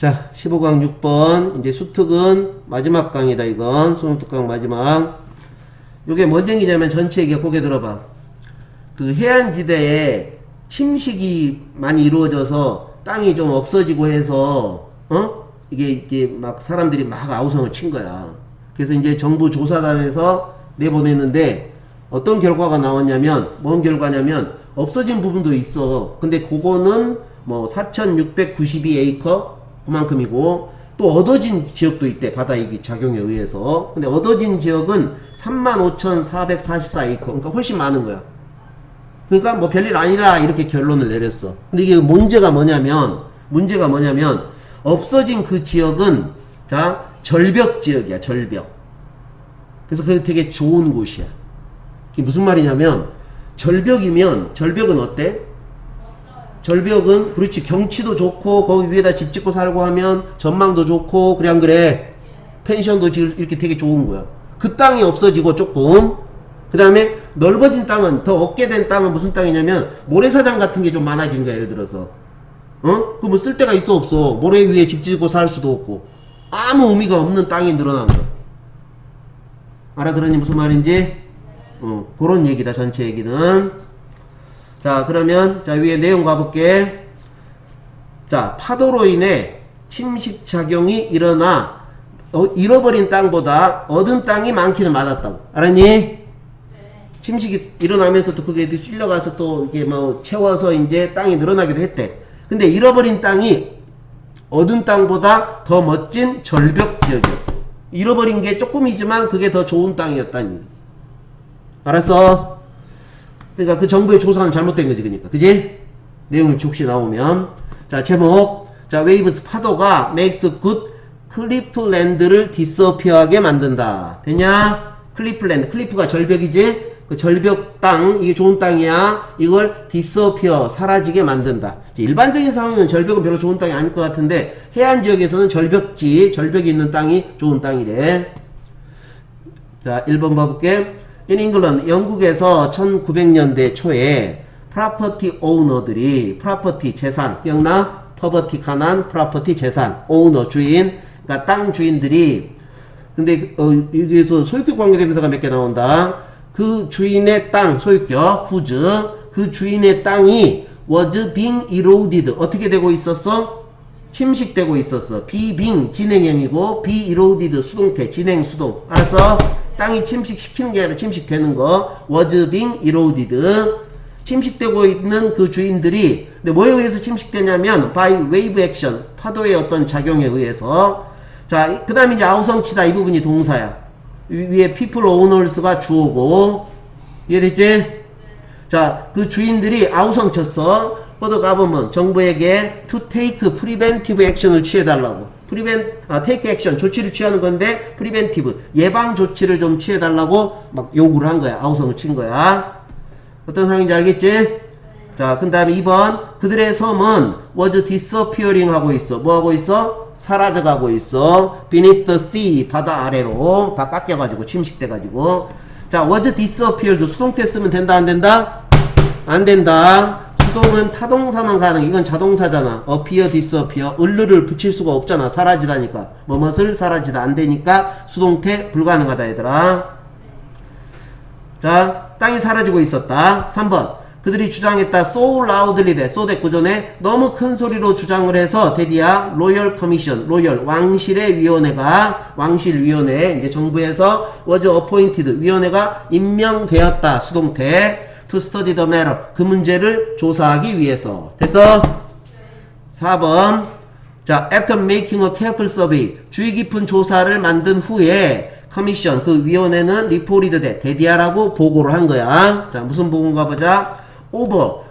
자, 15강 6번. 이제 수특은 마지막 강이다, 이건. 소노특강 마지막. 요게 뭔 얘기냐면 전체 얘기 고개 들어봐. 그 해안지대에 침식이 많이 이루어져서 땅이 좀 없어지고 해서, 어? 이게, 이게 막 사람들이 막 아우성을 친 거야. 그래서 이제 정부 조사단에서 내보냈는데 어떤 결과가 나왔냐면, 뭔 결과냐면, 없어진 부분도 있어. 근데 그거는 뭐 4,692에이커? 그만큼이고, 또 얻어진 지역도 있대. 바다 이기 작용에 의해서. 근데 얻어진 지역은 35,444에이커. 그러니까 훨씬 많은 거야. 그러니까 뭐 별일 아니다 이렇게 결론을 내렸어. 근데 이게 문제가 뭐냐면 문제가 뭐냐면 없어진 그 지역은 자 절벽 지역이야 절벽. 그래서 그게 되게 좋은 곳이야. 이게 무슨 말이냐면 절벽이면 절벽은 어때? 절벽은 그렇지 경치도 좋고 거기 위에다 집 짓고 살고 하면 전망도 좋고 안 그래? 펜션도 이렇게 되게 좋은 거야. 그 땅이 없어지고 조금 그 다음에 넓어진 땅은 더 얻게 된 땅은 무슨 땅이냐면 모래사장 같은 게 좀 많아진 거야 예를 들어서 어? 그뭐 쓸 데가 있어 없어 모래 위에 집 짓고 살 수도 없고 아무 의미가 없는 땅이 늘어난 거야 알아들었니 무슨 말인지? 어 그런 얘기다 전체 얘기는 자 그러면 자 위에 내용 가볼게 자 파도로 인해 침식 작용이 일어나 어, 잃어버린 땅보다 얻은 땅이 많기는 많았다고 알았니? 침식이 일어나면서 또 그게 실려가서 또 이게 뭐 채워서 이제 땅이 늘어나기도 했대. 근데 잃어버린 땅이 얻은 땅보다 더 멋진 절벽 지역이야. 잃어버린 게 조금이지만 그게 더 좋은 땅이었다는 얘기. 알았어? 그러니까 그 정부의 조사는 잘못된 거지, 그러니까. 그지? 내용이 혹시 나오면. 자, 제목. 자, 웨이브스 파도가 makes good 클리프랜드를 디스어피어하게 만든다. 되냐? 클리프랜드. 클리프가 절벽이지? 그 절벽 땅, 이게 좋은 땅이야. 이걸 디스어피어, 사라지게 만든다. 일반적인 상황은 절벽은 별로 좋은 땅이 아닐 것 같은데, 해안 지역에서는 절벽지, 절벽이 있는 땅이 좋은 땅이래. 자, 1번 봐볼게. England, 영국에서 1900년대 초에 프라퍼티 오너들이 프라퍼티 재산 기억나? 퍼버티 가난 프라퍼티 재산 오너 주인 그러니까 땅 주인들이 근데 어, 여기에서 소유격 관계대명사가 몇 개 나온다. 그 주인의 땅 소유격 후즈 그 주인의 땅이 was being eroded 어떻게 되고 있었어? 침식되고 있었어. be being 진행형이고 be eroded 수동태 진행 수동. 알았어? 땅이 침식시키는 게 아니라 침식되는 거. was being eroded 침식되고 있는 그 주인들이 근데 뭐에 의해서 침식되냐면 by wave action 파도의 어떤 작용에 의해서 자, 그 다음에 이제 아우성치다 이 부분이 동사야. 위- 위에 people owners가 주어고 이해됐지? 자, 그 주인들이 아우성 쳤어. 뻗어 가보면 정부에게 to take preventive action을 취해달라고. Prevent, 아, take action, 조치를 취하는 건데, preventive, 예방 조치를 좀 취해 달라고 막 요구를 한 거야. 아우성을 친 거야. 어떤 상황인지 알겠지? 자, 그 다음에 2번. 그들의 섬은 was disappearing 하고 있어. 뭐 하고 있어? 사라져 가고 있어. beneath the sea. 바다 아래로. 다 깎여 가지고, 침식돼 가지고. 자, was disappeared. 수동태 쓰면 된다, 안 된다? 안 된다. 수동은 타동사만 가능. 이건 자동사잖아. appear, disappear. 을르를 붙일 수가 없잖아. 사라지다니까. 뭐뭇을 사라지다. 안 되니까 수동태 불가능하다, 얘들아. 자, 땅이 사라지고 있었다. 3번. 그들이 주장했다. so loudly 돼. so 대구전에 너무 큰 소리로 주장을 해서 데디아 로열 커미션, 로열 왕실의 위원회가 왕실 위원회 이제 정부에서 was appointed 위원회가 임명되었다. 수동태 to study the matter 그 문제를 조사하기 위해서. 됐어? 4번. 자, after making a careful survey, 주의 깊은 조사를 만든 후에 커미션, 그 위원회는 리포리드 대, 데디아라고 보고를 한 거야. 자, 무슨 보고인가 보자. over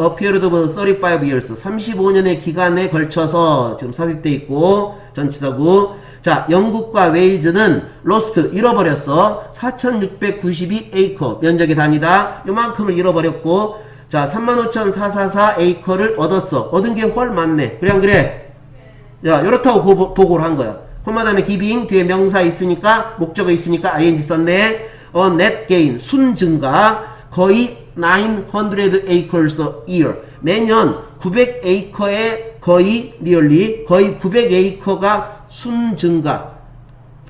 a period of 35 years, 35년의 기간에 걸쳐서 지금 삽입돼 있고, 전치사구. 자, 영국과 웨일즈는 lost, 잃어버렸어. 4692 에이커, 면적의 단위다. 요만큼을 잃어버렸고, 자, 35,444 에이커를 얻었어. 얻은 게 훨 많네. 그래, 안 그래? 야, 이렇다고 고- 보고를 한 거야. 콤마 다음에 giving 뒤에 명사 있으니까 목적어 있으니까 ing 썼네. 어, net gain 순 증가 거의 900 acres a year 매년 900 에이커의 거의 리얼리 거의 900에이커가 순 증가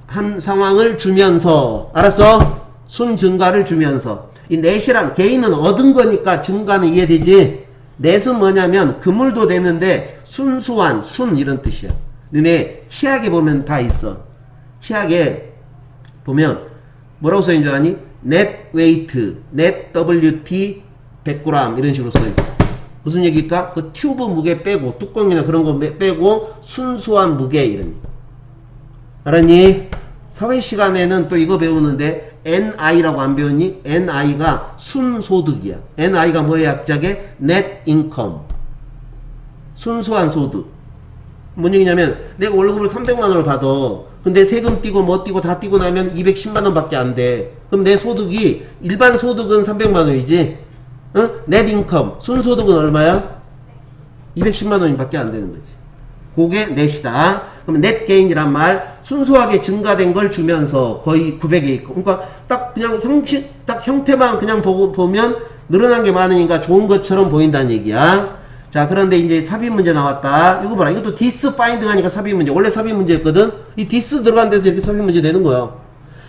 한 상황을 주면서 알았어? 순 증가를 주면서 이 넷이란 개인은 얻은 거니까 증가는 이해되지? 넷은 뭐냐면 그물도 되는데 순수한 순 이런 뜻이야. 너네 치약에 보면 다 있어. 치약에 보면 뭐라고 써있는 줄 아니? net weight, net WT 100g 이런 식으로 써있어. 무슨 얘기일까? 그 튜브 무게 빼고 뚜껑이나 그런 거 빼- 빼고 순수한 무게 이런. 알았니? 사회 시간에는 또 이거 배우는데 NI라고 안 배웠니? NI가 순소득이야. NI가 뭐의 약자게? Net Income. 순수한 소득. 뭔 얘기냐면 내가 월급을 300만 원을 받아. 근데 세금 띄고 뭐 띄고 다 띄고 나면 210만 원밖에 안 돼. 그럼 내 소득이 일반 소득은 300만 원이지. 어? 넷 인컴 순소득은 얼마야? 210만 원밖에 안 되는 거지. 그게 넷이다. 그러면 넷 게인이란 말 순수하게 증가된 걸 주면서 거의 900에 있고 그러니까 딱 그냥 형식 딱 형태만 그냥 보고 보면 늘어난 게 많으니까 좋은 것처럼 보인다는 얘기야. 자 그런데 이제 삽입 문제 나왔다. 이거 봐라. 이것도 디스 파인딩 하니까 삽입 문제. 원래 삽입 문제였거든. 이 디스 들어간 데서 이렇게 삽입 문제 되는 거야.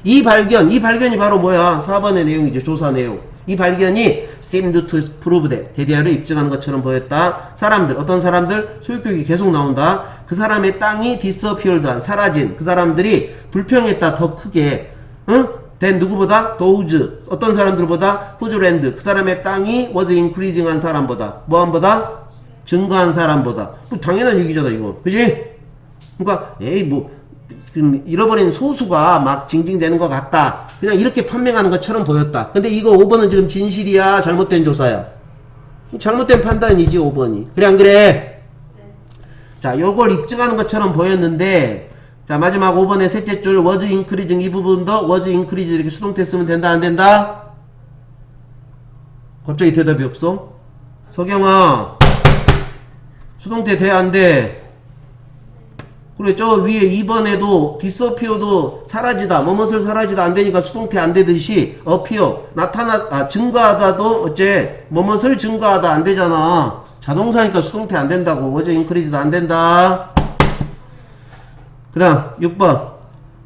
이 발견, 이 발견이 바로 뭐야? 4번의 내용이죠. 조사 내용. 이 발견이 seemed to prove that 대디아를 입증하는 것처럼 보였다. 사람들, 어떤 사람들 소유격이 계속 나온다. 그 사람의 땅이 disappeared한 사라진 그 사람들이 불평했다. 더 크게. 응? 된 누구보다 those 어떤 사람들보다 land 그 사람의 땅이 was increasing한 사람보다 뭐함보다 증가한 사람보다 뭐 당연한 얘기잖아 이거 그지? 그러니까 에이 뭐그 잃어버린 소수가 막 징징대는 것 같다. 그냥 이렇게 판명하는 것처럼 보였다. 근데 이거 5번은 지금 진실이야? 잘못된 조사야? 이 잘못된 판단이지 5번이. 그래 안 그래? 자 요걸 입증하는 것처럼 보였는데 자 마지막 5번의 셋째 줄 was increasing 이 부분도 was increasing 이렇게 수동태 쓰면 된다 안 된다? 갑자기 대답이 없어? 석영아 수동태 돼 안 돼? 그래 저 위에 2번에도 디서피어도 사라지다 뭐뭇을 사라지다 안 되니까 수동태 안 되듯이 어피어 나타나 아 증가하다도 어째 뭐뭇을 증가하다 안 되잖아. 자동사니까 수동태 안 된다고. 어제 인크리즈도 안 된다. 그 다음 6번.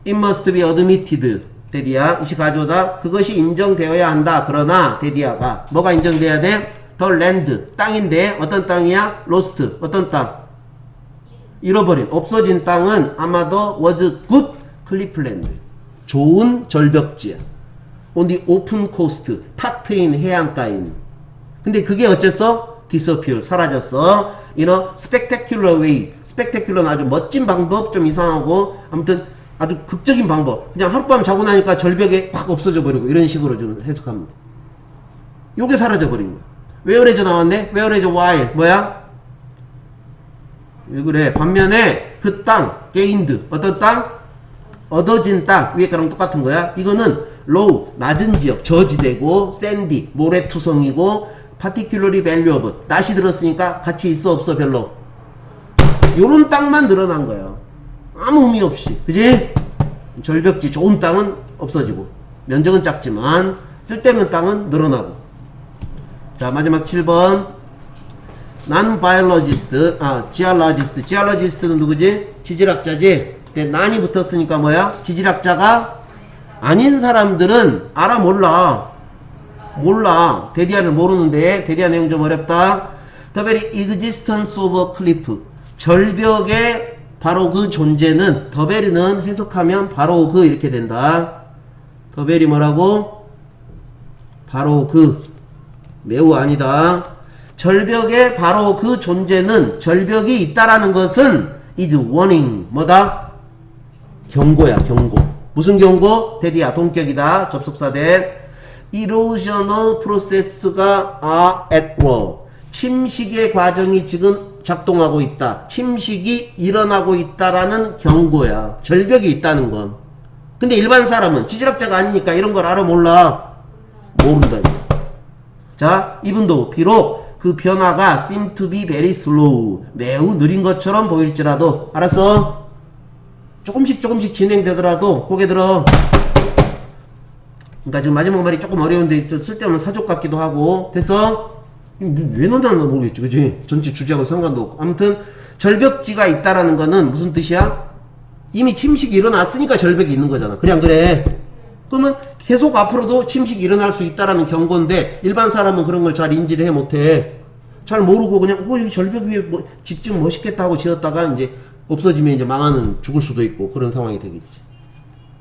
It must be admitted 데디아 이시 가져다. 그것이 인정되어야 한다. 그러나 데디아가. 뭐가 인정돼야 돼? 더 랜드 땅인데. 어떤 땅이야? 로스트 어떤 땅? 잃어버린 없어진 땅은 아마도 was good 클리플랜드 좋은 절벽지야. On the open coast 탁 트인 해안가인. 근데 그게 어째서 disappear 사라졌어? In a spectacular way. spectacular는 아주 멋진 방법 좀 이상하고 아무튼 아주 극적인 방법. 그냥 하룻밤 자고 나니까 절벽에 확 없어져 버리고 이런 식으로 좀 해석합니다. 요게 사라져 버린 거야. 웨어레저 나왔네? 웨어레저 while 뭐야 왜 그래? 반면에 그 땅, 게인드, 어떤 땅? 얻어진 땅, 위에 거랑 똑같은 거야. 이거는 로우, 낮은 지역, 저지대고, 샌디, 모래투성이고, particularly valuable. 낯이 들었으니까 같이 있어, 없어, 별로. 요런 땅만 늘어난 거야. 아무 의미 없이. 그지? 절벽지, 좋은 땅은 없어지고, 면적은 작지만, 쓸데없는 땅은 늘어나고. 자, 마지막 7번. 난 바이올로지스트, 아, 지알로지스트. 지알로지스트는 누구지? 지질학자지? 근데 난이 붙었으니까 뭐야? 지질학자가 아닌 사람들은 알아 몰라. 몰라. 데디아를 모르는데, 데디아 내용 좀 어렵다. Very existence of a cliff. 절벽의 바로 그 존재는, 더베리는 해석하면 바로 그 이렇게 된다. 더베리 뭐라고? 바로 그. 매우 아니다. 절벽의 바로 그 존재는 절벽이 있다라는 것은 is warning. 뭐다? 경고야 경고. 무슨 경고? 대디야 동격이다. 접속사 대 erosional process가 are at war 침식의 과정이 지금 작동하고 있다. 침식이 일어나고 있다라는 경고야. 절벽이 있다는 건. 근데 일반 사람은 지질학자가 아니니까 이런 걸 알아 몰라. 모른다. 자, 이분도 비록 그 변화가 seem to be very slow 매우 느린 것처럼 보일지라도 알았어? 조금씩 조금씩 진행되더라도 고개 들어 그러니까 지금 마지막 말이 조금 어려운데 좀 쓸데없는 사족 같기도 하고 됐어? 왜 넣었나 모르겠지 그지? 전체 주제하고 상관도 없고 아무튼 절벽지가 있다라는 거는 무슨 뜻이야? 이미 침식이 일어났으니까 절벽이 있는 거잖아. 그래 안 그래? 그러면 계속 앞으로도 침식이 일어날 수 있다라는 경고인데 일반 사람은 그런 걸 잘 인지를 해 못해. 잘 모르고 그냥 어 여기 절벽 위에 뭐 집좀 멋있겠다 하고 지었다가 이제 없어지면 이제 망하는 죽을 수도 있고 그런 상황이 되겠지.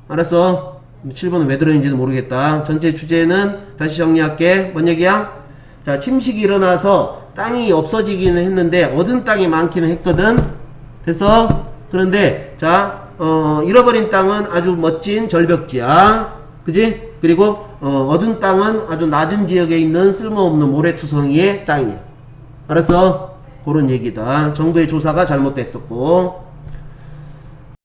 알았어? 7번은 왜 들어있는지도 모르겠다. 전체 주제는 다시 정리할게. 뭔 얘기야? 자, 침식이 일어나서 땅이 없어지기는 했는데 얻은 땅이 많기는 했거든. 그래서 그런데 자, 어, 잃어버린 땅은 아주 멋진 절벽지야. 그지? 그리고 어, 얻은 땅은 아주 낮은 지역에 있는 쓸모없는 모래투성이의 땅이야. 알았어? 그런 얘기다. 정부의 조사가 잘못됐었고.